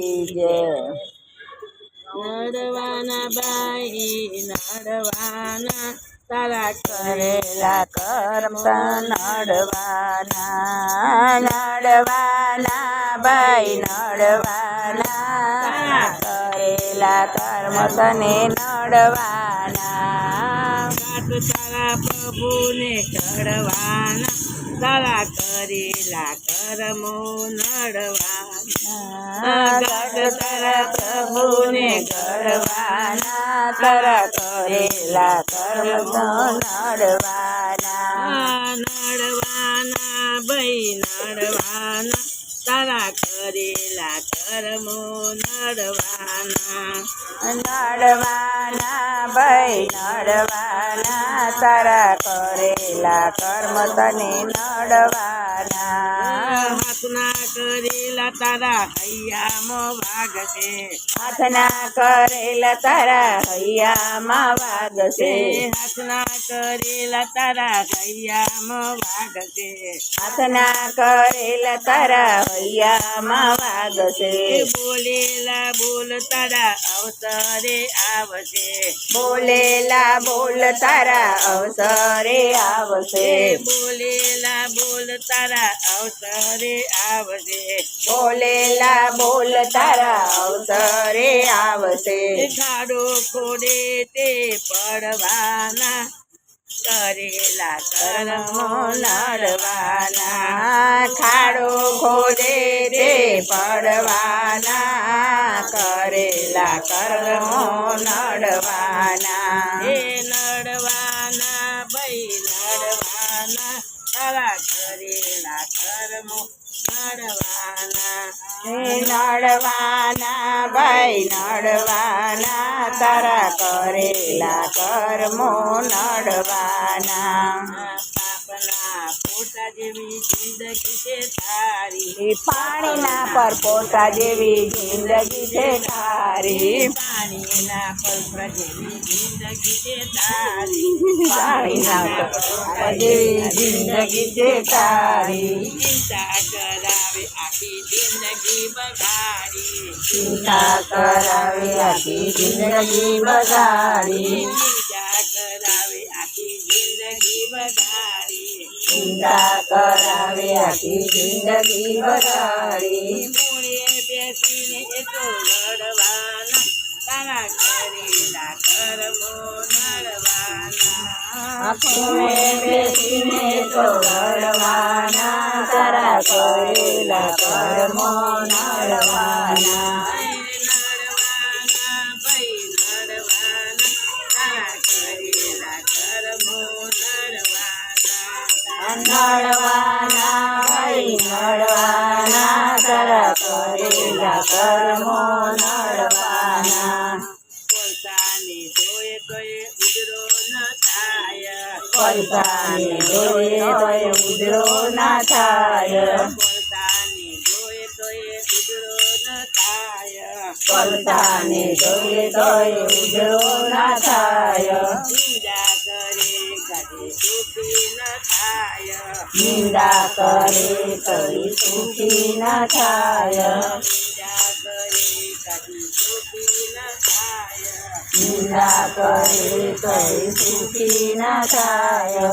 જય નડવાના બાઈ નડવાના. તારા કરેલા કર્મ નડવાના નડવાના ભાઈ નડવાના. કરેલા કર્મ તને નડવાના. તારા પ્રભુને ચડવાના તારા કરેલા કર્મો નડવાના. ગાઢ તારા પ્રભુને ગળવાના તારા કરેલા કર્મ નડવાના. નડવાના ભાઈ નડવાના તારા કરેલા કર્મો નડવાના. નડવાના ભાઈ નડવાના તારા કરેલા કર્મ તને નડવાના. હાથના કરેલા તારા હૈયામાં વાગશે. હાથના કરેલા તારા હૈયામાં વાગશે. હાથના કરેલા તારા હૈયામાં વાગશે. હાથના કરેલા તારા હૈયામાં વાગશે. બોલેલા બોલ તારા અવસરે આવશે. બોલેલા બોલ તારા અવસરે આવશે. બોલેલા બોલ તારા અવસરે આવશે. બોલેલા બોલ તારા અવસરે આવશે. ખાડો ખોડે તે પડવાના કરેલા કર્મો નડવાના. ખાડો ખોદે તે પડવાના કરેલા કર્મો નડવાના. એ નડવાના ભાઈ નડવાના તારા કરેલા કર્મો નડવાના ભાઈ નડવાના તારા કરેલા કર્મો નડવાના. જેવી જિંદગી છે તારી. એ પાણીના પર પોતા જેવી જિંદગી છે તારી. પાણીના પલ્પ જેવી જિંદગી છે તારી. પાણીના પર જેવી જિંદગી છે તારી. ચિંતા કરાવે આખી જિંદગી બગાડી. ચિંતા કરાવી આખી જિંદગી બગાડી. ચિંતા કરાવે આખી જિંદગી બગાડી. ચિંતા કરાવે આખી જિંદગી બગાડી. મૂળે બેસીને એ તો લડવાના તારા કરેલા કર્મો નડવાના. બેસીને તો લડવાના તારા કરેલા કર્મો નડવાના. નડવાના ભાઈ નડવાના તારા કરેલા કર્મો નડવાના. પોતાની જોએ તોય ઉજરો ન થાય. પૈસાને જોઈએ તોય ઉજળો ના થાય. પોતાની જોએ તોય ઉજરો ન થાય. પૈસાને જોઈએ તોય ઉજળો ના થાય. નિંદા કરે કદી સુખી નિંદા કરે તોય સુખી ના થાય. નિંદા કરે કદી સુખી ન થાય.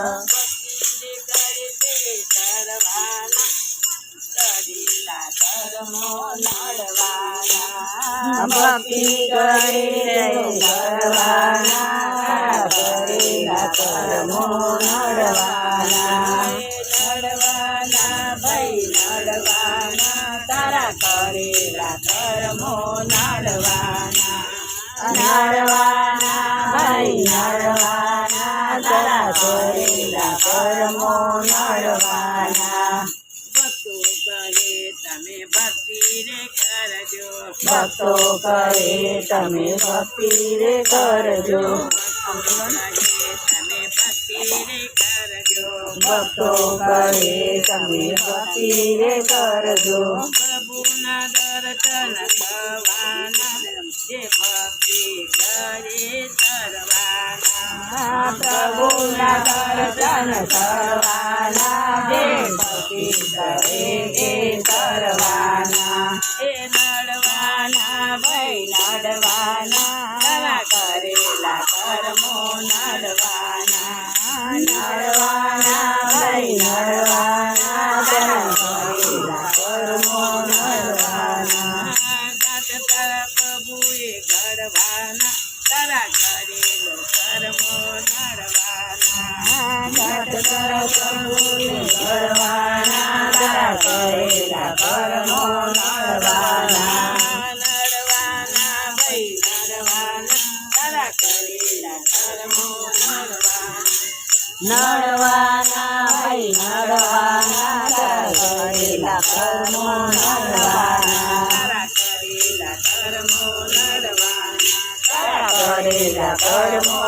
ના ભક્તિ કરે કરવાના કરેલા કર્મો નડવાના નડવાના ભાઈ નડવાના તારા કરેલા કર્મો નડવાના ભક્તો કરે તમે ભક્તિ રે કરજો. ભક્તો કરે તમે ભક્તિ રે કરજો તમે ભક્તિ રે કરજો. ભક્તો કરે તમે ભક્તિ રે કરજો. પ્રભુના દર્શન થવાના જે ભક્તિ કરે સર્વાના પ્રભુના દર્શન કરવાના જે ભક્તિ કરે એ કરવાના એ નડવા નડવાના ભાઈ નડવાના કરેલા નડવાના કરેલા કર્મો નડવાના કરેલા કર્મો